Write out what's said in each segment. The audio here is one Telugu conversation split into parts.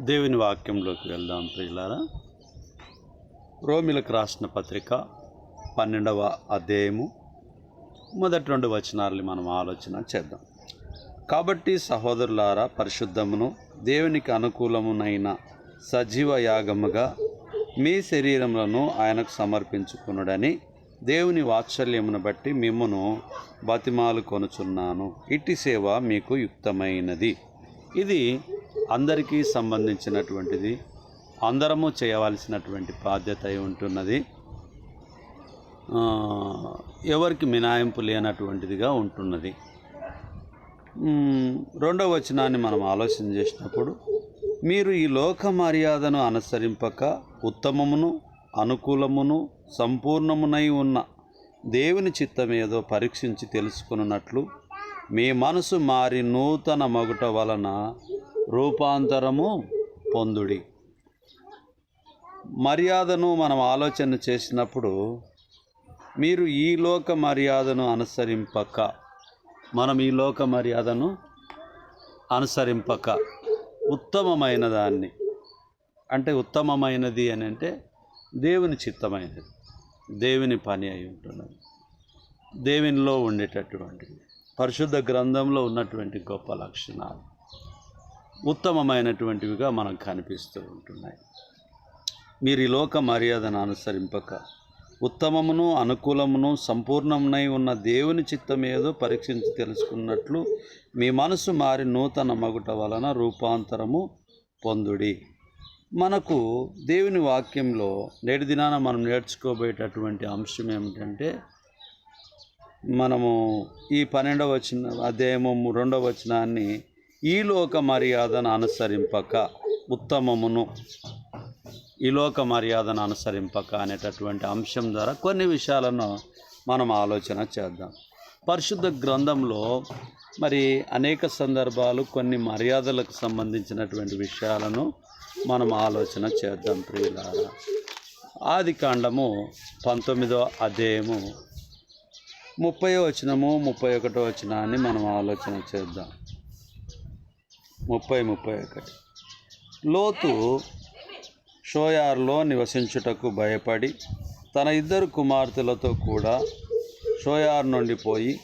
దేవుని వాక్యంలోకి వెళ్దాం ప్రియులారా. రోమిలకు రాసిన పత్రిక పన్నెండవ అధ్యాయము మొదటి రెండు వచనాలని మనం ఆలోచన చేద్దాం. కాబట్టి సహోదరులారా పరిశుద్ధమును దేవునికి అనుకూలమునైన సజీవ యాగముగా మీ శరీరములను ఆయనకు సమర్పించుకునుడని దేవుని వాత్సల్యమును బట్టి మిమ్మును బతిమాలు కొనుచున్నాను. ఇట్టి సేవ మీకు యుక్తమైనది. ఇది అందరికీ సంబంధించినటువంటిది అందరము చేయవలసినటువంటి బాధ్యత అయి ఉంటున్నది. ఎవరికి మినాయింపు లేనటువంటిదిగా ఉంటున్నది. రెండవ వచనాన్ని మనం ఆలోచన చేసినప్పుడు మీరు ఈ లోక మర్యాదను అనుసరింపక ఉత్తమమును అనుకూలమును సంపూర్ణమునై ఉన్న దేవుని చిత్తమేదో పరీక్షించి తెలుసుకున్నట్లు మీ మనసు మారి నూతన మగుట వలన రూపాంతరము పొందుడి. మర్యాదను మనం ఆలోచన చేసినప్పుడు మీరు ఈ లోక మర్యాదను అనుసరింపక. మనం ఈ లోక మర్యాదను అనుసరింపక. ఉత్తమమైన దాన్ని. అంటే ఉత్తమమైనది అని అంటే దేవుని చిత్తమైనది. దేవుని పని అయి ఉంటున్నది. దేవునిలో ఉండేటటువంటిది పరిశుద్ధ గ్రంథంలో ఉన్నటువంటి గొప్ప లక్షణాలు. ఉత్తమమైనటువంటివిగా మనకు కనిపిస్తూ ఉంటున్నాయి. మీరు ఈ లోక మర్యాదను అనుసరింపక ఉత్తమమును అనుకూలమును సంపూర్ణమునై ఉన్న దేవుని చిత్తం ఏదో పరీక్షించి తెలుసుకున్నట్లు మీ మనసు మారి నూతన మగుట వలన రూపాంతరము పొందుడి. మనకు దేవుని వాక్యంలో నేటి దినాన మనం నేర్చుకోబోయేటటువంటి అంశం ఏమిటంటే మనము ఈ పన్నెండవ వచ్చిన అధ్యాయము రెండవ వచనాన్ని ఈ లోక మర్యాదను అనుసరింపక ఉత్తమమును. ఈ లోక మర్యాదను అనుసరింపక అనేటటువంటి అంశం ద్వారా కొన్ని విషయాలను మనం ఆలోచన చేద్దాం. పరిశుద్ధ గ్రంథంలో మరి అనేక సందర్భాలు కొన్ని మర్యాదలకు సంబంధించినటువంటి విషయాలను మనం ఆలోచన చేద్దాం ప్రియులారా. ఆది కాండము పంతొమ్మిదో అధ్యాయము ముప్పై వచనము ముప్పై ఒకటో వచనాన్ని మనం ఆలోచన చేద్దాం. ముప్పై ముప్పై ఒకటి. లోతు షోయార్లో నివసించుటకు భయపడి తన ఇద్దరు కుమార్తెలతో కూడా షోయార్ నుండి పోయి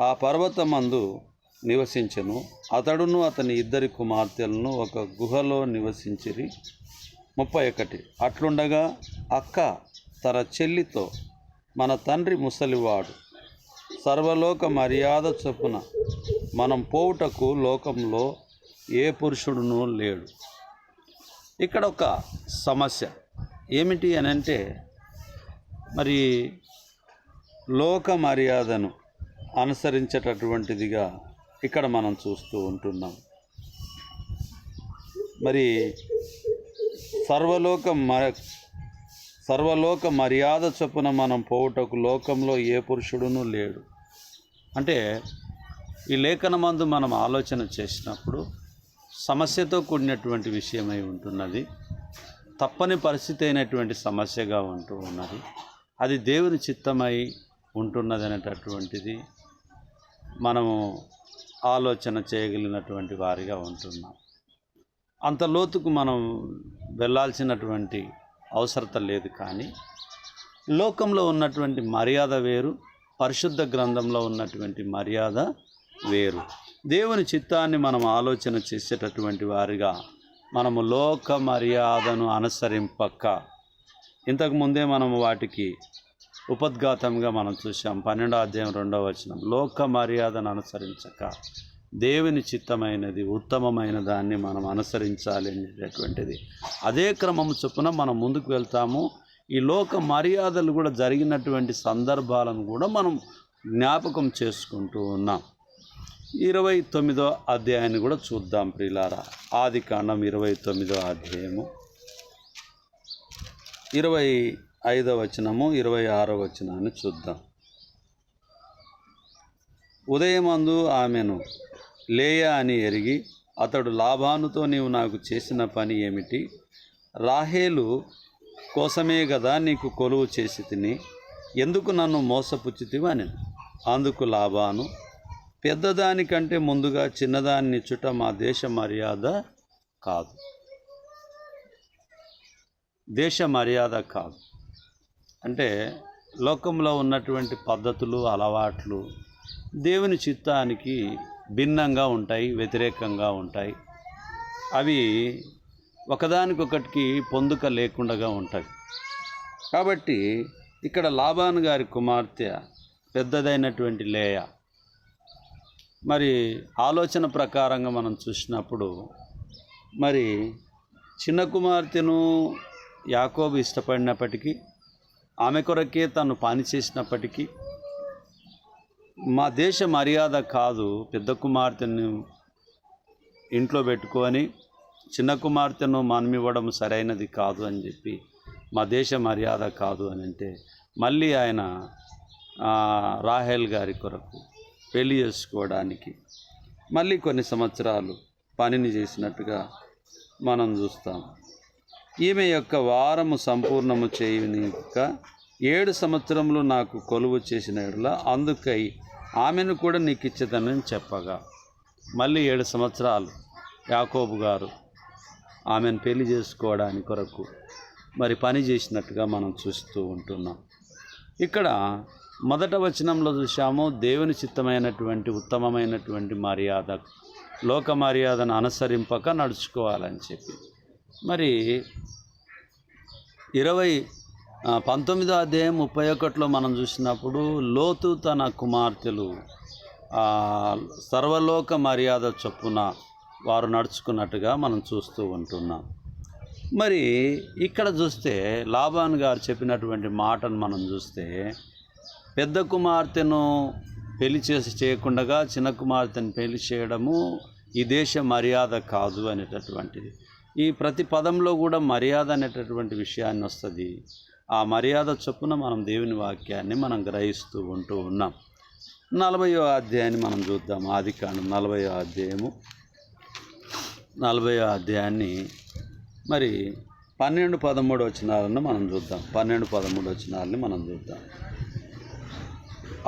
ఆ పర్వతమందు నివసించను. అతడును అతని ఇద్దరి కుమార్తెలను ఒక గుహలో నివసించిరి. ముప్పై ఒకటి. అట్లుండగా అక్క తన చెల్లితో మన తండ్రి ముసలివాడు సర్వలోక మర్యాద చొప్పున మనం పోవుటకు లోకంలో ఏ పురుషుడునూ లేడు. ఇక్కడ ఒక సమస్య. ఏమిటి అని అంటే మరి లోక మర్యాదను అనుసరించేటటువంటిదిగా ఇక్కడ మనం చూస్తూ ఉంటున్నాం. మరి సర్వలోక మ సర్వలోక మర్యాద చొప్పున మనం పోవుటకు లోకంలో ఏ పురుషుడును లేడు. అంటే ఈ లేఖనమందు మనం ఆలోచన చేసినప్పుడు సమస్యతో కూడినటువంటి విషయమై ఉంటున్నది. తప్పని పరిస్థితి అయినటువంటి సమస్యగా ఉంటూ ఉన్నది. అది దేవుని చిత్తమై ఉంటున్నది అనేటటువంటిది మనము ఆలోచన చేయగలిగినటువంటి వారిగా ఉంటున్నాం. అంత లోతుకు మనం వెళ్ళాల్సినటువంటి అవసరత లేదు కానీ లోకంలో ఉన్నటువంటి మర్యాద వేరు పరిశుద్ధ గ్రంథంలో ఉన్నటువంటి మర్యాద వేరు. దేవుని చిత్తాన్ని మనం ఆలోచన చేసేటటువంటి వారిగా మనము లోక మర్యాదను అనుసరింపక్క ఇంతకు ముందే మనము వాటికి ఉపద్ఘాతంగా మనం చూసాం పన్నెండో అధ్యాయం రెండవ వచనం. లోక మర్యాదను అనుసరించక. దేవుని చిత్తమైనది ఉత్తమమైన దాన్ని మనం అనుసరించాలి అనేటటువంటిది. అదే క్రమం చొప్పున మనం ముందుకు వెళ్తాము. ఈ లోక మర్యాదలు కూడా జరిగినటువంటి సందర్భాలను కూడా మనం జ్ఞాపకం చేసుకుంటూ ఉన్నాం. ఇరవై తొమ్మిదో అధ్యాయాన్ని కూడా చూద్దాం ప్రియులారా. ఆది కాండం ఇరవై తొమ్మిదో అధ్యాయము. ఇరవై ఐదో వచనము ఇరవై ఆరో వచనాన్ని చూద్దాం. ఉదయమందు ఆమెను లేయా అని ఎరిగి అతడు లాభానుతో నీవు నాకు చేసిన పని ఏమిటి? రాహేలు కోసమే కదా నీకు కొలువు చేసి తిని ఎందుకు నన్ను మోసపుచ్చితివా? అని అందుకు లాభాను పెద్దదానికంటే ముందుగా చిన్నదాన్ని చుట్ట మా దేశ మర్యాద కాదు. దేశ మర్యాద కాదు. అంటే లోకంలో ఉన్నటువంటి పద్ధతులు అలవాట్లు దేవుని చిత్తానికి భిన్నంగా ఉంటాయి వ్యతిరేకంగా ఉంటాయి. అవి ఒకదానికొకటికి పొందుక లేకుండా ఉంటాయి. కాబట్టి ఇక్కడ లాబాన్ గారి కుమార్తె పెద్దదైనటువంటి లేయ మరి ఆలోచన ప్రకారంగా మనం చూసినప్పుడు మరి చిన్న కుమార్తెను యాకోబు ఇష్టపడినప్పటికీ ఆమె కొరకే తను పని చేసినప్పటికీ మా దేశ మర్యాద కాదు పెద్ద కుమార్తెను ఇంట్లో పెట్టుకొని చిన్న కుమార్తెను మనమివ్వడం సరైనది కాదు అని చెప్పి మా దేశ మర్యాద కాదు అని అంటే మళ్ళీ ఆయన రాహెల్ రాహేల్ గారి కొరకు పెళ్ళి చేసుకోవడానికి. మళ్ళీ కొన్ని సంవత్సరాలు పనిని చేసినట్టుగా మనం చూస్తాం. ఈమె యొక్క వారము సంపూర్ణము చేయనిక ఏడు సంవత్సరములు నాకు కొలువు చేసిన ఎడల అందుకై ఆమెను కూడా నీకు ఇచ్చేదనని చెప్పగా. మళ్ళీ ఏడు సంవత్సరాలు యాకోబు గారు ఆమెను పెళ్ళి చేసుకోవడానికి కొరకు మరి పని చేసినట్టుగా మనం చూస్తూ ఉంటున్నాం. ఇక్కడ మొదట వచనంలో చూసాము దేవుని చిత్తమైనటువంటి ఉత్తమమైనటువంటి మర్యాద లోక మర్యాదను అనుసరింపక నడుచుకోవాలని చెప్పి. మరి ఇరవై పంతొమ్మిదో అధ్యాయం ముప్పై ఒకటిలో మనం చూసినప్పుడు లోతు తన కుమార్తెలు సర్వలోక మర్యాద చొప్పున వారు నడుచుకున్నట్టుగా మనం చూస్తూ ఉంటున్నాం. మరి ఇక్కడ చూస్తే లాభాన్ గారు చెప్పినటువంటి మాటను మనం చూస్తే పెద్ద కుమార్తెను పెళ్ళి చేసి చేయకుండా చిన్న కుమార్తెను పెళ్ళి చేయడము ఈ దేశ మర్యాద కాదు అనేటటువంటిది. ఈ ప్రతి పదంలో కూడా మర్యాద అనేటటువంటి విషయాన్ని వస్తుంది. ఆ మర్యాద చొప్పున మనం దేవుని వాక్యాన్ని మనం గ్రహిస్తూ ఉంటూ ఉన్నాం. నలభయో అధ్యాయాన్ని మనం చూద్దాం. ఆది కాండం నలభయో అధ్యాయము. నలభయో అధ్యాయాన్ని మరి పన్నెండు పదమూడు వచనాలను మనం చూద్దాం. పన్నెండు పదమూడు వచనాలని మనం చూద్దాం.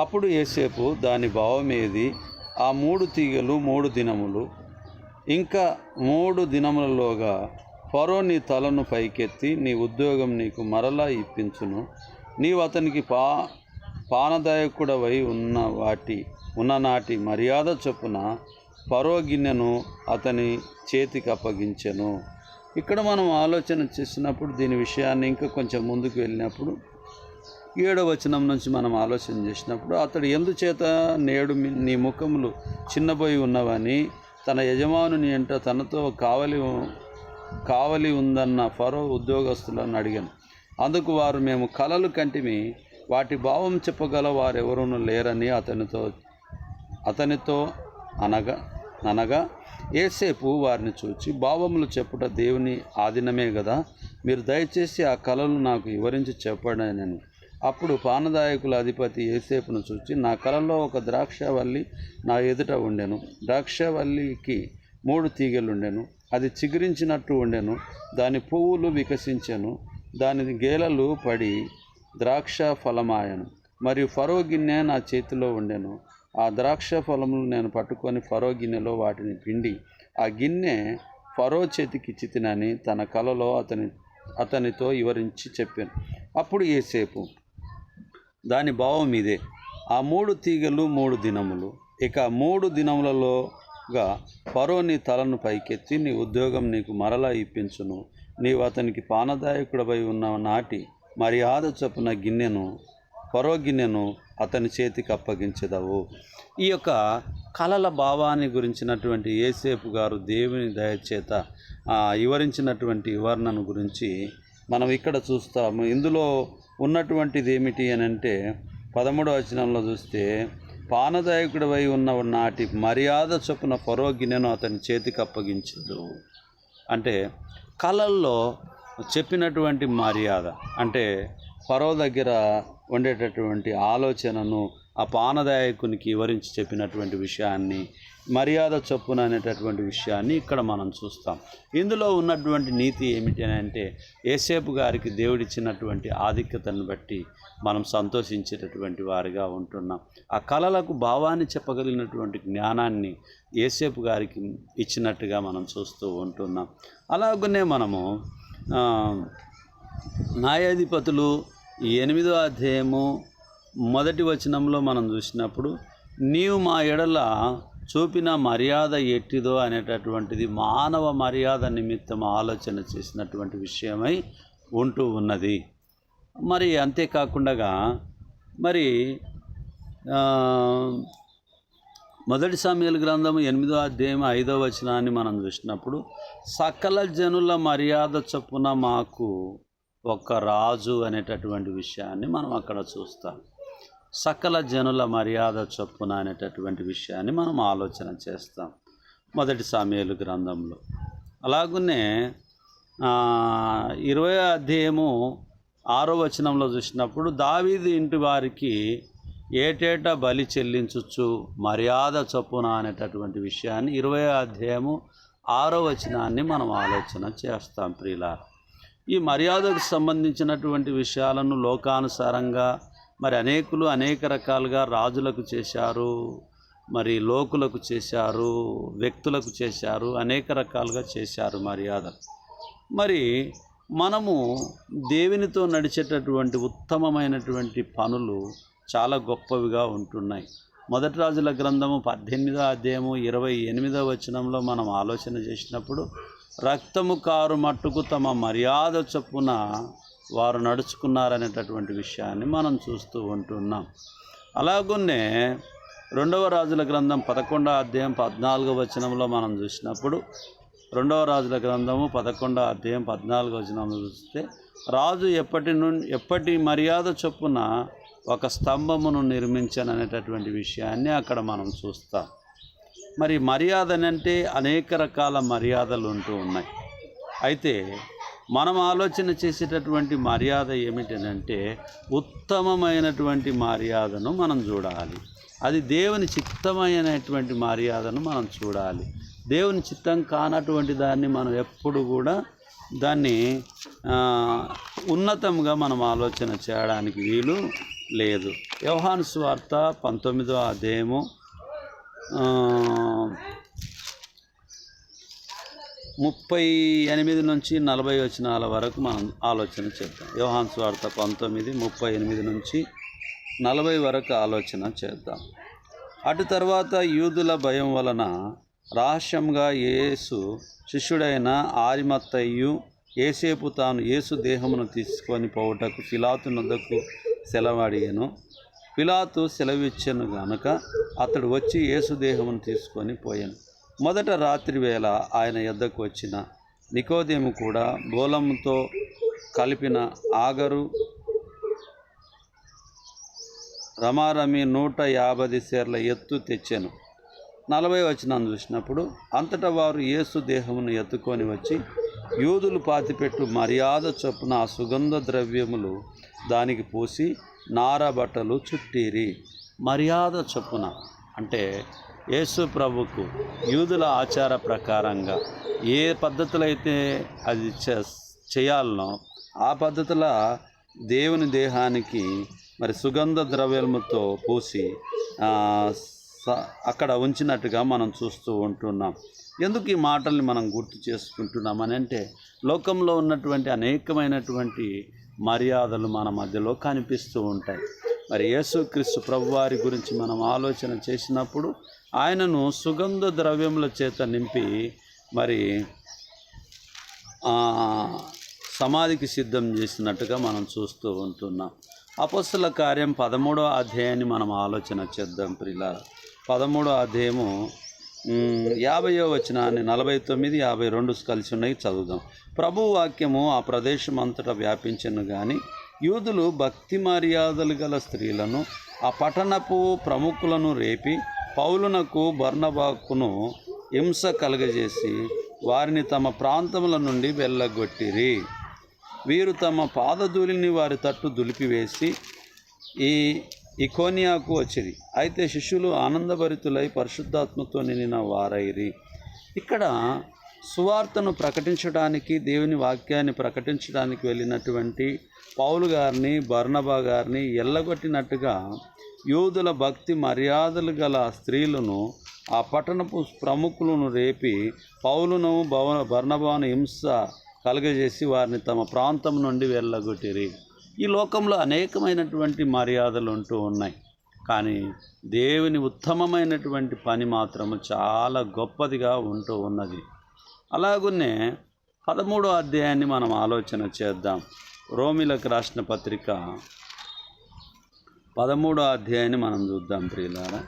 అప్పుడు ఏసేపు దాని భావమేది? ఆ మూడు తీగలు మూడు దినములు ఇంకా మూడు దినములలోగా ఫరో నీ తలను పైకెత్తి నీ ఉద్యోగం నీకు మరలా ఇప్పించును. నీవు అతనికి పా పానదాయకుడవై ఉన్న వాటి ఉన్ననాటి మర్యాద చొప్పున ఫరో గిన్నెను అతని చేతికి అప్పగించెను. ఇక్కడ మనం ఆలోచన చేసినప్పుడు దీని విషయాన్ని ఇంకా కొంచెం ముందుకు వెళ్ళినప్పుడు ఏడవ వచనం నుంచి మనం ఆలోచన చేసినప్పుడు అతడు ఎందుచేత నేడు నీ ముఖములు చిన్నపోయి ఉన్నవని తన యజమానుని ఎంట తనతో కావలి ఉ- కావలి ఉందన్న ఫరో ఉద్యోగస్తులను అడిగాను. అందుకు వారు మేము కలలు కంటిమి వాటి భావం చెప్పగల వారెవరూ లేరని అతనితో అతనితో అనగా అనగా ఏసేపు వారిని చూచి భావములు చెప్పుట దేవుని ఆధీనమే కదా మీరు దయచేసి ఆ కళలు నాకు వివరించి చెప్పడనని. అప్పుడు పానదాయకుల అధిపతి ఏసేపును చూచి నా కలలో ఒక ద్రాక్షవల్లి నా ఎదుట ఉండెను. ద్రాక్షవల్లికి మూడు తీగలుండెను. అది చిగురించినట్టు ఉండెను. దాని పువ్వులు వికసించెను. దాని గేలలు పడి ద్రాక్ష ఫలమాయను మరియు ఫరో గిన్నె నా చేతిలో ఉండెను. ఆ ద్రాక్ష ఫలములు నేను పట్టుకొని ఫరో గిన్నెలో వాటిని పిండి ఆ గిన్నె ఫరో చేతికి తినని తన కలలో అతని అతనితో వివరించి చెప్పాను. అప్పుడు ఏసేపు దాని భావం ఇదే. ఆ మూడు తీగలు మూడు దినములు. ఇక మూడు దినములలోగా పరో నీ తలను పైకెత్తి నీ ఉద్యోగం నీకు మరలా ఇప్పించును. నీవు అతనికి పానదాయకుడపై ఉన్న నాటి మర్యాద చొప్పున గిన్నెను పరో గిన్నెను అతని చేతికి అప్పగించదవు. ఈ యొక్క కళల భావాన్ని గురించినటువంటి ఏసేపు గారు దేవుని దయచేత వివరించినటువంటి వివరణను గురించి మనం ఇక్కడ చూస్తాము. ఇందులో ఉన్నటువంటిది ఏమిటి అని అంటే పదమూడవ వచనంలో చూస్తే పానదాయకుడివై ఉన్న నాటి మర్యాద చొప్పున ఫరో గిన్నెను అతని చేతికి అప్పగించదు. అంటే కళల్లో చెప్పినటువంటి మర్యాద అంటే ఫరో దగ్గర ఉండేటటువంటి ఆలోచనను ఆ పానదాయకునికి వివరించి చెప్పినటువంటి విషయాన్ని మర్యాద చొప్పున అనేటటువంటి విషయాన్ని ఇక్కడ మనం చూస్తాం. ఇందులో ఉన్నటువంటి నీతి ఏమిటి అంటే ఏసేపు గారికి దేవుడిచ్చినటువంటి ఆధిక్యతను బట్టి మనం సంతోషించేటటువంటి వారిగా ఉంటున్నాం. ఆ కళలకు భావాన్ని చెప్పగలిగినటువంటి జ్ఞానాన్ని ఏసేపు గారికి ఇచ్చినట్టుగా మనం చూస్తూ ఉంటున్నాం. అలాగనే మనము న్యాయాధిపతులు ఎనిమిదో అధ్యాయము మొదటి వచనంలో మనం చూసినప్పుడు నీవు మా ఎడల చూపిన మర్యాద ఎట్టిదో అనేటటువంటిది మానవ మర్యాద నిమిత్తం ఆలోచన చేసినటువంటి విషయమై ఉంటూ ఉన్నది. మరి అంతేకాకుండా మరి మొదటి సమయాల గ్రంథం ఎనిమిదో అధ్యాయం ఐదో వచనాన్ని మనం చూసినప్పుడు సకల జనుల మర్యాద చొప్పున మాకు ఒక రాజు అనేటటువంటి విషయాన్ని మనం అక్కడ చూస్తాం. సకల జనుల మర్యాద చొప్పున అనేటటువంటి విషయాన్ని మనం ఆలోచన చేస్తాం. మొదటి సమయాలు గ్రంథంలో. అలాగనే ఇరవై అధ్యాయము ఆరో వచనంలో చూసినప్పుడు దావీది ఇంటి వారికి ఏటేటా బలి చెల్లించచ్చు మర్యాద చొప్పున అనేటటువంటి విషయాన్ని ఇరవై అధ్యాయము ఆరో వచనాన్ని మనం ఆలోచన చేస్తాం ప్రియుల ఈ మర్యాదకు సంబంధించినటువంటి విషయాలను లోకానుసారంగా మరి అనేకులు అనేక రకాలుగా రాజులకు చేశారు మరి లోకులకు చేశారు వ్యక్తులకు చేశారు అనేక రకాలుగా చేశారు మర్యాద మరి మనము దేవునితో నడిచేటటువంటి ఉత్తమమైనటువంటి పనులు చాలా గొప్పవిగా ఉంటున్నాయి. మొదటి రాజుల గ్రంథము పద్దెనిమిదో అధ్యాయము ఇరవై ఎనిమిదో వచనంలో మనం ఆలోచన చేసినప్పుడు రక్తము కారు మట్టుకు తమ మర్యాద చొప్పున వారు నడుచుకున్నారనేటటువంటి విషయాన్ని మనం చూస్తూ ఉంటున్నాం. అలాగున్నే రెండవ రాజుల గ్రంథం పదకొండో అధ్యాయం పద్నాలుగో వచనంలో మనం చూసినప్పుడు రెండవ రాజుల గ్రంథము పదకొండో అధ్యాయం పద్నాలుగో వచనంలో చూస్తే రాజు ఎప్పటి నుండి ఎప్పటి మర్యాద చొప్పున ఒక స్తంభమును నిర్మించననేటటువంటి విషయాన్ని అక్కడ మనం చూస్తాం. మరి మర్యాదనంటే అనేక రకాల మర్యాదలు ఉంటూ ఉన్నాయి. అయితే మనం ఆలోచన చేసేటటువంటి మర్యాద ఏమిటనంటే ఉత్తమమైనటువంటి మర్యాదను మనం చూడాలి. అది దేవుని చిత్తమైనటువంటి మర్యాదను మనం చూడాలి. దేవుని చిత్తం కానటువంటి దాన్ని మనం ఎప్పుడు కూడా దాన్ని ఉన్నతంగా మనం ఆలోచన చేయడానికి వీలు లేదు. వ్యవహాను స్వార్త పంతొమ్మిదో అధ్యాయము ముప్పై ఎనిమిది నుంచి నలభై వచనాల వరకు మనం ఆలోచన చేద్దాం. యోహాన్స్ వార్త పంతొమ్మిది ముప్పై ఎనిమిది నుంచి నలభై వరకు ఆలోచన చేద్దాం. అటు తర్వాత యూదుల భయం వలన రహస్యంగా యేసు శిష్యుడైన ఆరిమత్తయ్యు ఏసేపు తాను యేసు దేహమును తీసుకొని పోవుటకు పిలాతు నొద్దకు సెలవడిగాను ఫిలాతు సెలవిచ్చెను గనుక అతడు వచ్చి యేసు దేహమును తీసుకొని పోయాను. మొదట రాత్రి వేళ ఆయన యొద్దకు వచ్చిన నికోదేము కూడా బోలంతో కలిపిన ఆగరు రమారమి నూట యాభై సేర్ల ఎత్తు తెచ్చాను. నలభై వచనాన్ని చూసినప్పుడు అంతటా వారు యేసు దేహమును ఎత్తుకొని వచ్చి యూదులు పాతిపెట్టు మర్యాద చొప్పున ఆ సుగంధ ద్రవ్యములు దానికి పూసి నార బట్టలు చుట్టిరి. మర్యాద చొప్పున అంటే యేసు ప్రభుకు యూదుల ఆచార ప్రకారంగా ఏ పద్ధతులు అయితే అది చే- చేయాలనో ఆ పద్ధతుల దేవుని దేహానికి మరి సుగంధ ద్రవ్యముతో పూసి స- అక్కడ ఉంచినట్టుగా మనం చూస్తూ ఉంటున్నాం. ఎందుకు ఈ మాటల్ని మనం గుర్తు చేసుకుంటున్నాం అని అంటే లోకంలో ఉన్నటువంటి అనేకమైనటువంటి మర్యాదలు మన మధ్యలో కనిపిస్తూ ఉంటాయి. మరి యేసుక్రీస్తు ప్రభువారి గురించి మనం ఆలోచన చేసినప్పుడు ఆయనను సుగంధ ద్రవ్యముల చేత నింపి మరి సమాధికి సిద్ధం చేసినట్టుగా మనం చూస్తూ ఉంటున్నాం. అపస్సుల కార్యం పదమూడో అధ్యాయాన్ని మనం ఆలోచన చేద్దాం ప్రిల పదమూడో అధ్యాయము మ్, వచనాన్ని నలభై తొమ్మిది యాభై రెండు కలిసి ఉన్నాయి చదువుదాం. ప్రభు వాక్యము ఆ ప్రదేశం అంతటా వ్యాపించను కానీ యూదులు భక్తి మర్యాదలు గల స్త్రీలను ఆ పట్టణపు ప్రముఖులను రేపి పౌలునకు బర్ణబాకును హింస కలగజేసి వారిని తమ ప్రాంతముల నుండి వెళ్ళగొట్టిరి. వీరు తమ పాదధూళిని వారి తట్టు దులిపివేసి ఈ ఇకోనియాకు వచ్చిరి. అయితే శిష్యులు ఆనందభరితులై పరిశుద్ధాత్మతో నిండిన వారైరి. ఇక్కడ సువార్తను ప్రకటించడానికి దేవుని వాక్యాన్ని ప్రకటించడానికి వెళ్ళినటువంటి పౌలు గారిని బర్ణబా గారిని ఎల్లగొట్టినట్టుగా యూదుల భక్తి మర్యాదలు గల స్త్రీలను ఆ పట్టణపు ప్రముఖులను రేపి పౌలును భవ బర్నబాను హింస కలుగజేసి వారిని తమ ప్రాంతం నుండి వెళ్ళగొట్టిరి. ఈ లోకంలో అనేకమైనటువంటి మర్యాదలు ఉంటూ ఉన్నాయి. కానీ దేవుని ఉత్తమమైనటువంటి పని మాత్రము చాలా గొప్పదిగా ఉంటూ ఉన్నది. అలాగునే పదమూడో అధ్యాయాన్ని మనం ఆలోచన చేద్దాం. రోమిలకు రాసిన పత్రిక పదమూడో అధ్యాయాన్ని మనం చూద్దాం ప్రియులారా.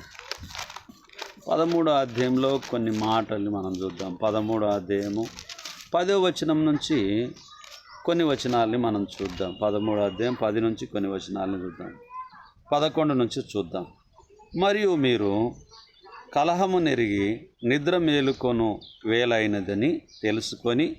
పదమూడో అధ్యాయంలో కొన్ని మాటల్ని మనం చూద్దాం. పదమూడో అధ్యాయము పదో వచనం నుంచి కొన్ని వచనాలని మనం చూద్దాం. పదమూడో అధ్యాయం పది నుంచి కొన్ని వచనాలని చూద్దాం. పదకొండు నుంచి చూద్దాం. మరియు మీరు కలహము నెరిగి నిద్ర మేలుకొను వేలైనదని తెలుసుకొని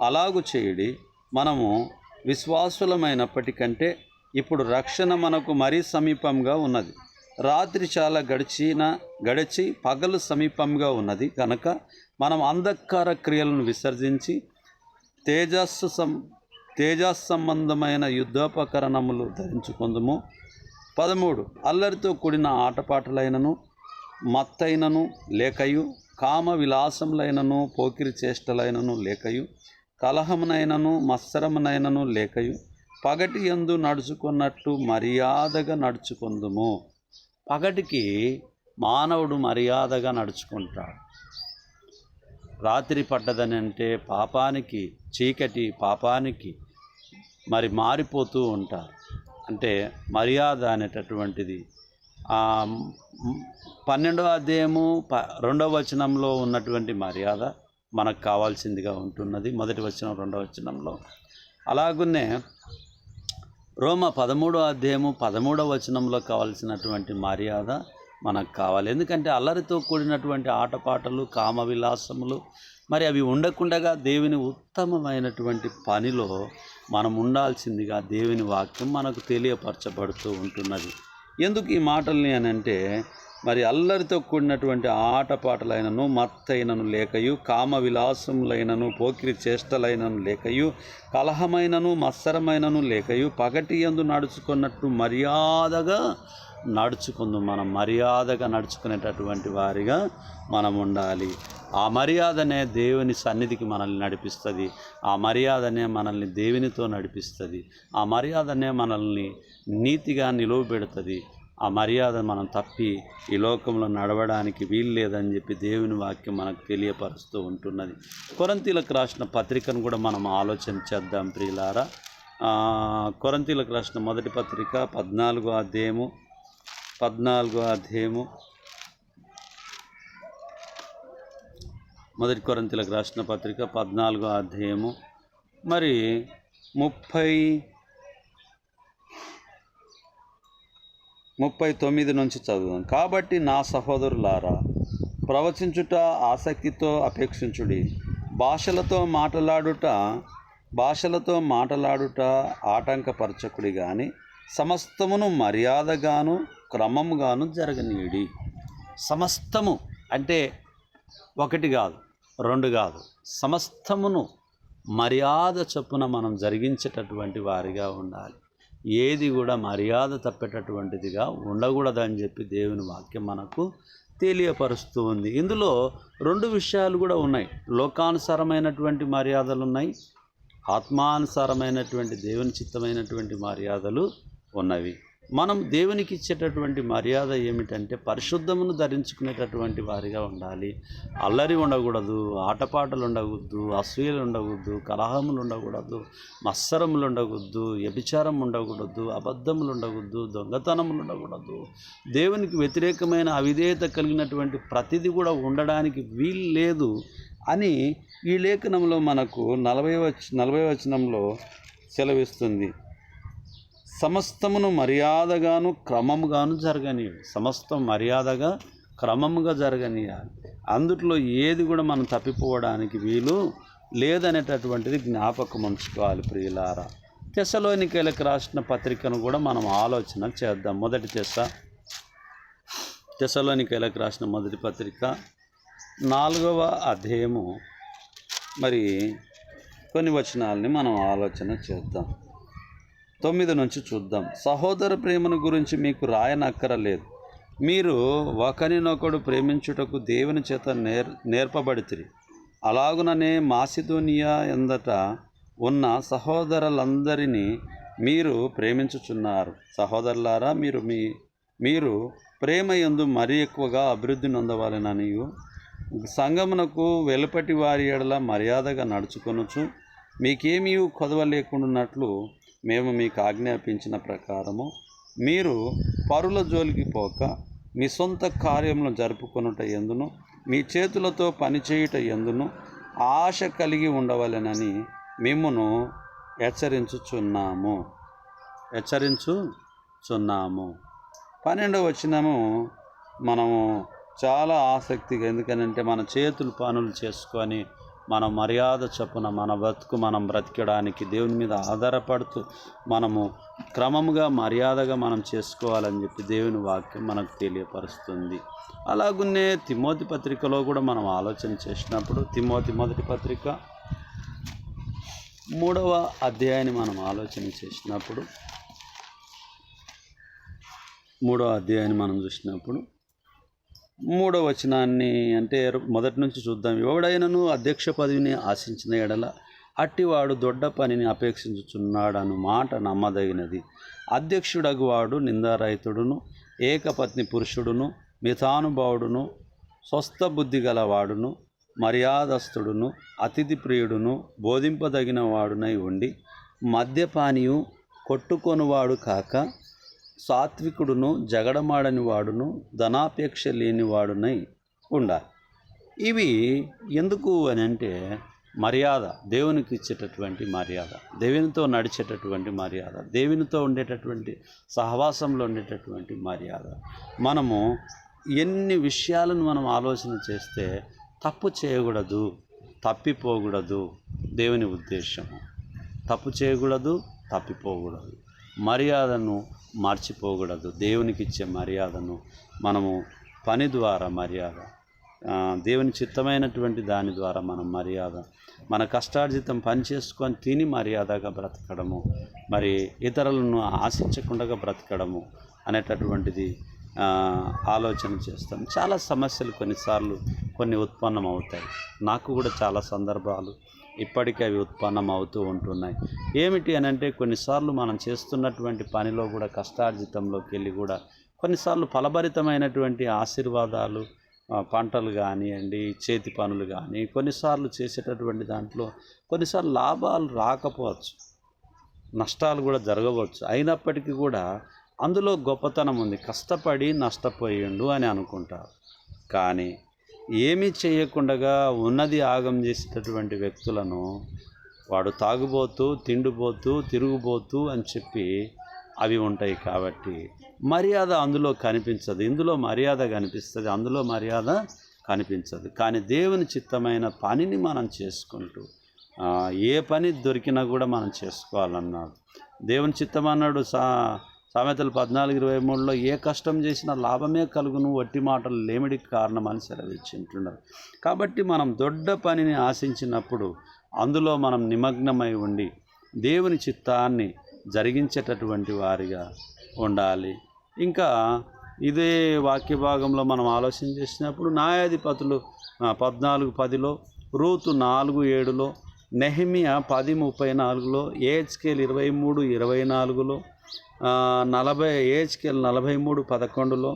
అలాగు చేయడి మనము విశ్వాసులమైనప్పటికంటే ఇప్పుడు రక్షణ మనకు మరీ సమీపంగా ఉన్నది. రాత్రి చాలా గడిచిన గడిచి పగలు సమీపంగా ఉన్నది. కనుక మనం అంధకార క్రియలను విసర్జించి తేజస్సు సం తేజస్ సంబంధమైన యుద్ధోపకరణములు ధరించుకుందుము. పదమూడు. అల్లరితో కూడిన ఆటపాటలైనను మత్తైనను లేకయు కామ విలాసములైనను పోకిరి చేష్టలైనను లేకయు కలహమునైనను మత్సరమునైనను లేకయు పగటి ఎందు నడుచుకున్నట్టు మర్యాదగా నడుచుకుందుము. పగటికి మానవుడు మర్యాదగా నడుచుకుంటాడు. రాత్రి పడ్డదని అంటే పాపానికి చీకటి పాపానికి మరి మారిపోతూ ఉంటారు. అంటే మర్యాద అనేటటువంటిది. పన్నెండవ అధ్యాయము ప రెండవ వచనంలో ఉన్నటువంటి మర్యాద మనకు కావాల్సిందిగా ఉంటున్నది. మొదటి వచనం రెండవ వచనంలో. అలాగునే రోమ పదమూడో అధ్యాయము పదమూడవ వచనంలో కావలసినటువంటి మర్యాద మనకు కావాలి. ఎందుకంటే అల్లరితో కూడినటువంటి ఆటపాటలు కామ విలాసములు మరి అవి ఉండకుండగా దేవుని ఉత్తమమైనటువంటి పనిలో మనం ఉండాల్సిందిగా దేవుని వాక్యం మనకు తెలియపరచబడుతూ ఉంటున్నది. ఎందుకు ఈ మాటల్ని అని అంటే మరి అల్లరితో కూడినటువంటి ఆటపాటలైనను మత్తైనను లేకయు కామ విలాసములైనను పోకిరి చేష్టలైనను లేకయు కలహమైనను మత్సరమైనను లేకయు పగటి యందు నడుచుకున్నట్టు మర్యాదగా నడుచుకుందు. మనం మర్యాదగా నడుచుకునేటటువంటి వారిగా మనం ఉండాలి ఆ మర్యాదనే దేవుని సన్నిధికి మనల్ని నడిపిస్తుంది. ఆ మర్యాదనే మనల్ని దేవునితో నడిపిస్తుంది. ఆ మర్యాదనే మనల్ని నీతిగా నిలువబెడుతుంది. ఆ మర్యాద మనం తప్పి ఈ లోకంలో నడవడానికి వీలు లేదని చెప్పి దేవుని వాక్యం మనకు తెలియపరుస్తూ ఉంటున్నది. కొరంతీలకు రాసిన పత్రికను కూడా మనం ఆలోచన చేద్దాం ప్రియులారా. కొరంతీలకు రాసిన మొదటి పత్రిక పద్నాలుగో అధ్యాయము పద్నాలుగో అధ్యాయము మొదటి కొరంతీలకు రాసిన పత్రిక పద్నాలుగో అధ్యాయము మరి ముప్పై ముప్పై తొమ్మిది నుంచి చదువుదాం. కాబట్టి నా సహోదరులారా ప్రవచించుట ఆసక్తితో అపేక్షించుడి. భాషలతో మాట్లాడుట భాషలతో మాట్లాడుట ఆటంకపరచకుడి కానీ సమస్తమును మర్యాదగాను క్రమముగాను జరగనీయుడి. సమస్తము అంటే ఒకటి కాదు రెండు కాదు. సమస్తమును మర్యాద చొప్పున మనం జరిగించేటటువంటి వారిగా ఉండాలి. ఏది కూడా మర్యాద తప్పేటటువంటిదిగా ఉండకూడదని చెప్పి దేవుని వాక్యం మనకు తెలియపరుస్తూ ఉంది. ఇందులో రెండు విషయాలు కూడా ఉన్నాయి. లోకానుసారమైనటువంటి మర్యాదలు ఉన్నాయి. ఆత్మానుసారమైనటువంటి దేవుని చిత్తమైనటువంటి మర్యాదలు ఉన్నవి. మనం దేవునికి ఇచ్చేటటువంటి మర్యాద ఏమిటంటే పరిశుద్ధమును ధరించుకునేటటువంటి వారిగా ఉండాలి. అల్లరి ఉండకూడదు ఆటపాటలు ఉండకూడదు అసూయలు ఉండకూడదు కలహములు ఉండకూడదు మత్సరములు ఉండకూడదు వ్యభిచారం ఉండకూడదు అబద్ధములు ఉండకూడదు దొంగతనములు ఉండకూడదు. దేవునికి వ్యతిరేకమైన అవిధేయత కలిగినటువంటి ప్రతిదీ కూడా ఉండడానికి వీలు లేదు అని ఈ లేఖనంలో మనకు నలభై వచ నలభై వచనంలో సెలవిస్తుంది. సమస్తమును మర్యాదగాను క్రమముగాను జరగనీయాలి సమస్తం మర్యాదగా క్రమముగా జరగనీయాలి. అందుట్లో ఏది కూడా మనం తప్పిపోవడానికి వీలు లేదనేటటువంటిది జ్ఞాపకం ఉంచుకోవాలి ప్రియులారా. తెసలోనికలకు రాసిన పత్రికను కూడా మనం ఆలోచన చేద్దాం. మొదటి తెస తెసలోనికలకు రాసిన మొదటి పత్రిక నాలుగవ అధ్యాయము. మరి కొన్ని వచనాలని మనం ఆలోచన చేద్దాం. తొమ్మిది నుంచి చూద్దాం. సహోదర ప్రేమను గురించి మీకు రాయనక్కరలేదు. మీరు ఒకరినొకడు ప్రేమించుటకు దేవుని చేత నేర్ నేర్పబడితిరి. అలాగుననే మాసిదోనియా ఎందట ఉన్న సహోదరులందరినీ మీరు ప్రేమించుచున్నారు. సహోదరులారా మీరు మీ మీరు ప్రేమ యందు మరీ ఎక్కువగా అభివృద్ధి నొందవాలని సంగమునకు వెలుపటి వారి ఎడల మర్యాదగా నడుచుకొనుచు మీకేమీ కొదవ లేకుండాన్నట్లు మేము మీకు ఆజ్ఞాపించిన ప్రకారము మీరు పరుల జోలికి పోక మీ సొంత కార్యములను జరుపుకొనుట ఎందును? మీ చేతులతో పనిచేయుట ఎందును? ఆశ కలిగి ఉండవలెనని మిమ్మును హెచ్చరించుచున్నాము. హెచ్చరించుచున్నాము. పన్నెండవ వచనము మనము చాలా ఆసక్తిగా ఎందుకనంటే మన చేతులు పనులు చేసుకొని మన మర్యాద చొప్పున మన బ్రతుకు మనం బ్రతికడానికి దేవుని మీద ఆధారపడుతూ మనము క్రమముగా మర్యాదగా మనం చేసుకోవాలని చెప్పి దేవుని వాక్యం మనకు తెలియపరుస్తుంది. అలాగునే తిమోతి పత్రికలో కూడా మనం ఆలోచన చేసినప్పుడు తిమోతి మొదటి పత్రిక మూడవ అధ్యాయాన్ని మనం ఆలోచన చేసినప్పుడు మూడవ అధ్యాయాన్ని మనం చూసినప్పుడు మూడో వచనాన్ని అంటే మొదటి నుంచి చూద్దాం. ఎవడైనను అధ్యక్ష పదవిని ఆశించిన ఎడల అట్టివాడు దొడ్డ పనిని అపేక్షించుచున్నాడను మాట నమ్మదగినది. అధ్యక్షుడగు వాడు నిందారహితుడును ఏకపత్ని పురుషుడును మితానుభావుడును స్వస్థ బుద్ధి గలవాడును మర్యాదస్తుడును అతిథి ప్రియుడును బోధింపదగిన వాడునై ఉండి మద్యపానీయు కొట్టుకొనువాడు కాక సాత్వికుడును జగడమాడని వాడును ధనాపేక్ష లేనివాడునై ఉండాలి ఇవి ఎందుకు అని అంటే మర్యాద దేవునికి ఇచ్చేటటువంటి మర్యాద దేవునితో నడిచేటటువంటి మర్యాద దేవునితో ఉండేటటువంటి సహవాసంలో ఉండేటటువంటి మర్యాద. మనము ఎన్ని విషయాలను మనం ఆలోచన చేస్తే తప్పు చేయకూడదు తప్పిపోకూడదు దేవుని ఉద్దేశము. తప్పు చేయకూడదు తప్పిపోకూడదు. మర్యాదను మర్చిపోకూడదు. దేవునికి ఇచ్చే మర్యాదను మనము పని ద్వారా మర్యాద దేవుని చిత్తమైనటువంటి దాని ద్వారా మనం మర్యాద మన కష్టార్జితం పని చేసుకొని తిని మర్యాదగా బ్రతకడము మరి ఇతరులను ఆశించకుండా బ్రతకడము అనేటటువంటిది ఆలోచన చేస్తాం. చాలా సమస్యలు కొన్నిసార్లు కొన్ని ఉత్పన్నం అవుతాయి నాకు కూడా చాలా సందర్భాలు ఇప్పటికీ అవి ఉత్పన్నం అవుతూ ఉంటున్నాయి. ఏమిటి అని అంటే కొన్నిసార్లు మనం చేస్తున్నటువంటి పనిలో కూడా కష్టార్జితంలోకి వెళ్ళి కూడా కొన్నిసార్లు ఫలభరితమైనటువంటి ఆశీర్వాదాలు పంటలు కానివ్వండి చేతి పనులు కానీ కొన్నిసార్లు చేసేటటువంటి దాంట్లో కొన్నిసార్లు లాభాలు రాకపోవచ్చు. నష్టాలు కూడా జరగవచ్చు. అయినప్పటికీ కూడా అందులో గొప్పతనం ఉంది. కష్టపడి నష్టపోయిండు అని అనుకుంటారు. కానీ ఏమీ చేయకుండా ఉన్నది ఆగం చేసేటటువంటి వ్యక్తులను వాడు తాగుబోతూ తిండిపోతూ తిరుగుబోతూ అని చెప్పి అవి ఉంటాయి కాబట్టి మర్యాద అందులో కనిపించదు. ఇందులో మర్యాద కనిపిస్తుంది అందులో మర్యాద కనిపించదు. కానీ దేవుని చిత్తమైన పనిని మనం చేసుకుంటూ ఏ పని దొరికినా కూడా మనం చేసుకోవాలన్నాడు. దేవుని చిత్తం అన్నాడు సా సామెతలు పద్నాలుగు ఇరవై మూడులో ఏ కష్టం చేసినా లాభమే కలుగును వట్టి మాటలు లేమిడికి కారణమని సెలవిచ్చింటున్నారు. కాబట్టి మనం దొడ్డ పనిని ఆశించినప్పుడు అందులో మనం నిమగ్నమై ఉండి దేవుని చిత్తాన్ని జరిగించేటటువంటి వారిగా ఉండాలి. ఇంకా ఇదే వాక్య భాగంలో మనం ఆలోచన చేసినప్పుడు న్యాయాధిపతులు పద్నాలుగు పదిలో రూతు నాలుగు ఏడులో నెహమియా పది ముప్పై నాలుగులో ఏహెచ్కేల్ ఇరవై మూడు ఇరవై నాలుగులో నలభై ఏహెచ్కేల్ నలభై మూడు పదకొండులో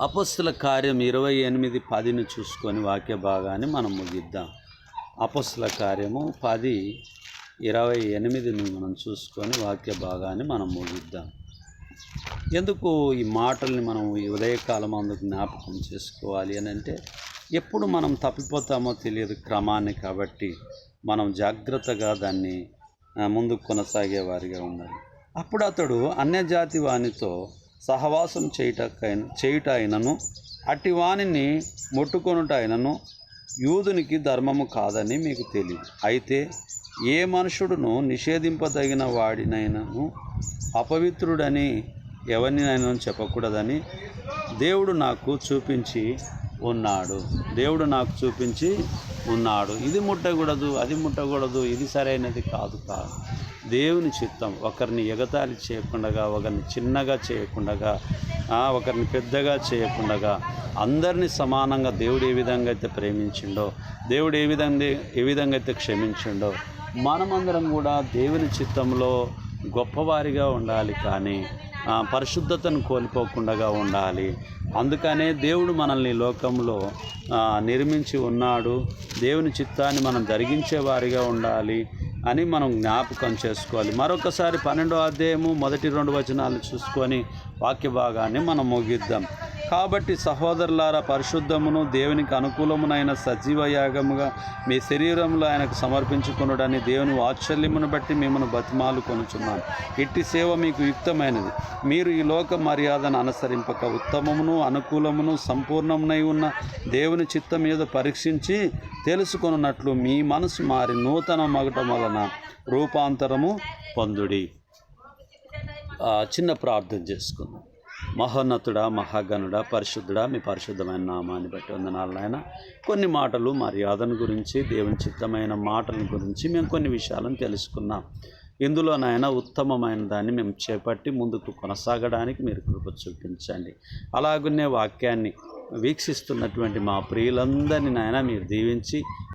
అపస్తుల అపస్సుల కార్యం ఇరవై ఎనిమిది పదిని చూసుకొని వాక్య భాగాన్ని మనం ముగిద్దాం. అపస్సుల కార్యము పది ఇరవై ఎనిమిదిని మనం చూసుకొని వాక్య భాగాన్ని మనం ముగిద్దాం. ఎందుకు ఈ మాటల్ని మనం ఈ ఉదయకాలం అందుకు జ్ఞాపకం చేసుకోవాలి అని అంటే ఎప్పుడు మనం తప్పిపోతామో తెలియదు క్రమాన్ని కాబట్టి మనం జాగ్రత్తగా దాన్ని ముందుకు కొనసాగే వారిగా ఉండాలి అప్పుడు అతడు అన్యజాతి వానితో సహవాసం చేయుటకైన చేయుట అయినను అట్టి వానిని ముట్టుకొనుట అయినను యూదునికి ధర్మము కాదని మీకు తెలియదు. అయితే ఏ మనుషుడును నిషేధింపదగిన వాడినైనను అపవిత్రుడని ఎవరినైనా చెప్పకూడదని దేవుడు నాకు చూపించి ఉన్నాడు. దేవుడు నాకు చూపించి ఉన్నాడు. ఇది ముట్టకూడదు అది ముట్టకూడదు ఇది సరైనది కాదు కాదు దేవుని చిత్తం ఒకరిని ఎగతాళి చేయకుండా ఒకరిని చిన్నగా చేయకుండా ఒకరిని పెద్దగా చేయకుండా అందరినీ సమానంగా దేవుడు ఏ విధంగా అయితే ప్రేమించిండో దేవుడు ఏ విధంగా ఏ విధంగా అయితే క్షమించిండో మనమందరం కూడా దేవుని చిత్తంలో గొప్పవారిగా ఉండాలి కానీ పరిశుద్ధతను కోల్పోకుండా ఉండాలి. అందుకనే దేవుడు మనల్ని లోకంలో నిర్మించి ఉన్నాడు. దేవుని చిత్తాన్ని మనం జరిగించే వారిగా ఉండాలి అని మనం జ్ఞాపకం చేసుకోవాలి. మరొకసారి పన్నెండో అధ్యాయము మొదటి రెండు వచనాలు చూసుకొని వాక్య భాగాన్ని మనం ముగిద్దాం. కాబట్టి సహోదరులారా పరిశుద్ధమును దేవునికి అనుకూలమునైన సజీవ యాగముగా మీ శరీరంలో ఆయనకు సమర్పించుకునుడని దేవుని వాత్సల్యమును బట్టి మిమ్మల్ని బతిమాలు కొనుచున్నాను. ఇట్టి సేవ మీకు యుక్తమైనది. మీరు ఈ లోక మర్యాదను అనుసరింపక ఉత్తమమును అనుకూలమును సంపూర్ణమునై ఉన్న దేవుని చిత్తం మీద పరీక్షించి తెలుసుకొనున్నట్లు మీ మనసు మారి నూతన మగటం వలన రూపాంతరము పొందుడి. చిన్న ప్రార్థన చేసుకుందాం. మహోన్నతుడా మహాగణుడా పరిశుద్ధుడా మీ పరిశుద్ధమైన నామాన్ని బట్టి వందనాలు నాయన. కొన్ని మాటలు మర్యాదను గురించి దేవుని చిత్తమైన మాటల గురించి మేము కొన్ని విషయాలను తెలుసుకున్నాం. ఇందులోనైనా ఉత్తమమైన దాన్ని మేము చేపట్టి ముందుకు కొనసాగడానికి మీరు కృప చూపించండి. అలాగనే వాక్యాన్ని వీక్షిస్తున్నటువంటి మా ప్రియులందరినీ నాయన మీరు దీవించి